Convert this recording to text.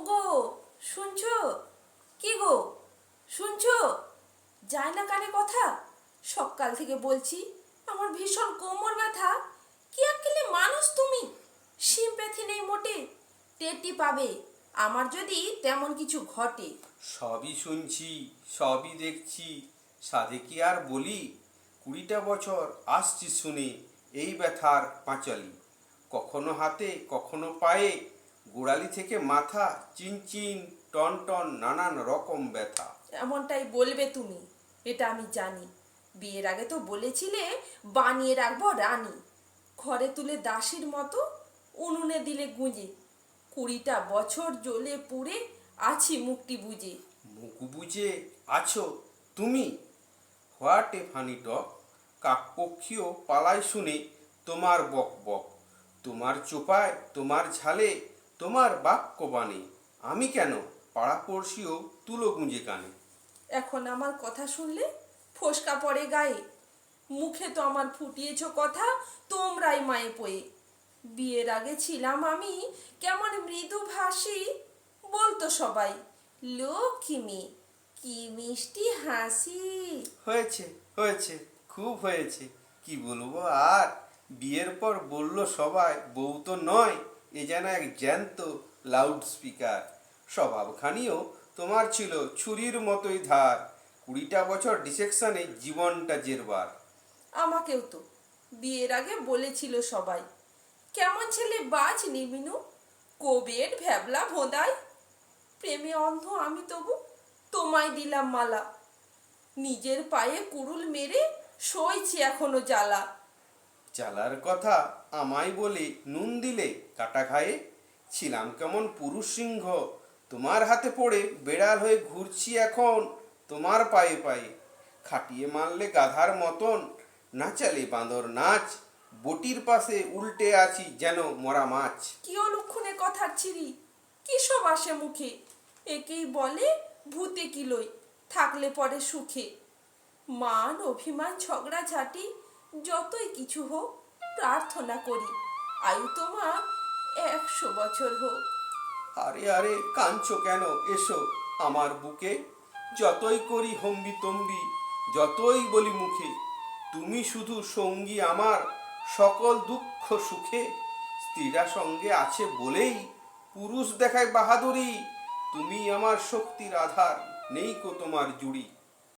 ওগো, শুনছো? কি গো? শুনছো? যায় না কানে কথা? সকাল থেকে বলছি, আমার ভীষণ কোমর ব্যথা। কি আক্কেলে মানুষ তুমি? সিম্প্যাথি নেই মোটে। টেরটি পাবে। আমার যদি তেমন কিছু ঘটে। সবই শুনছি, সবই দেখছি। সাধে কি আর বলি? কুড়িটা বছর আসছি শুনে এই ব্যথার পাঁচালি। কখনো হাতে, কখনো পায়ে গোড়ালি থেকে মাথা চিনচিন টন টন নানান রকম ব্যথা। এমনটাই বলবে তুমি এটা আমি জানি। বিয়ের আগে তো বলেছিলে বানিয়ে রাখব রানী। ঘরে তুলে দাসীর মতো উনুনে দিলে গুঁজে। কুড়িটা বছর জ্বলে পুড়ে আছি মুক্তি বুঝে। মুখ বুঝে আছো তুমি? হোয়াট এ ফানি টক? কাকপক্ষীয় পালায় শুনে তোমার বক বক। তোমার চোপায় তোমার ঝালে তোমার বাক্য বাণী আমি কেন পাড়াপড়শিও তুলো গুঁজে কানে? এখন আমার কথা শুনলে ফোসকা পড়ে গায়ে। মুখে তো আমার ফুটিয়েছ কথা তোমরাই মায়ে পয়ে। বিয়ের আগে ছিলাম আমি কেমন মৃদু ভাসি বলতো সবাই লক্ষ্মী কি মিষ্টি হাসি? হয়েছে হয়েছে খুব হয়েছে। কি বলব আর? বিয়ের পর বলল সবাই বউ তো নয় এ যেন এক জ্যান্ত লাউড স্পিকার স্বভাবখানিও তোমার ছিল ছুরির মতোই ধার। কুড়িটা বছর ডিসেকশনে জীবনটা জেরবার। আমাকেও তো। বিয়ের আগে বলেছিল সবাই, কেমন ছেলে বাজ নিবিনু কোবের ভ্যাবলা ভোঁদাই। প্রেমে অন্ধ আমি তবু, তোমায় দিলাম মালা। নিজের পায়ে কুড়ুল মেরে সইছি এখনও জ্বালা। চালার কথা আমায় বলে নুন দিলে কাটা খায়ে ছিলাম কেমন পুরুষ সিংহ, তোমার হাতে পড়ে বেড়াল হয়ে ঘুরছি এখন, তোমার পায়ে পায়ে। খাটিয়ে মারলে গাধার মতন নাচালে বাঁদর নাচ, বটির পাশে উল্টে আছি যেন মরা মাছ। কি অলক্ষণে কথার ছিরি? কি সব আসে মুখে? একেই বলে ভূতে কিলোই থাকলে পরে সুখে। মান, অভিমান ঝগড়া ঝাঁটি যতই কিছু হোক, প্রার্থনা করি, আয়ু তোমার একশো বছর হোক। আরে আরে, কাঁদছো কেন? এসো আমার বুকে। যতই করি হম্বি তম্বি, যতই বলি মুখে, তুমি শুধু সঙ্গী আমার সকল দুঃখ সুখে। স্ত্রীরা সঙ্গে আছে বলেই পুরুষ দেখায় বাহাদুরি। তুমি আমার শক্তির আধার, নেই কো তোমার জুড়ি।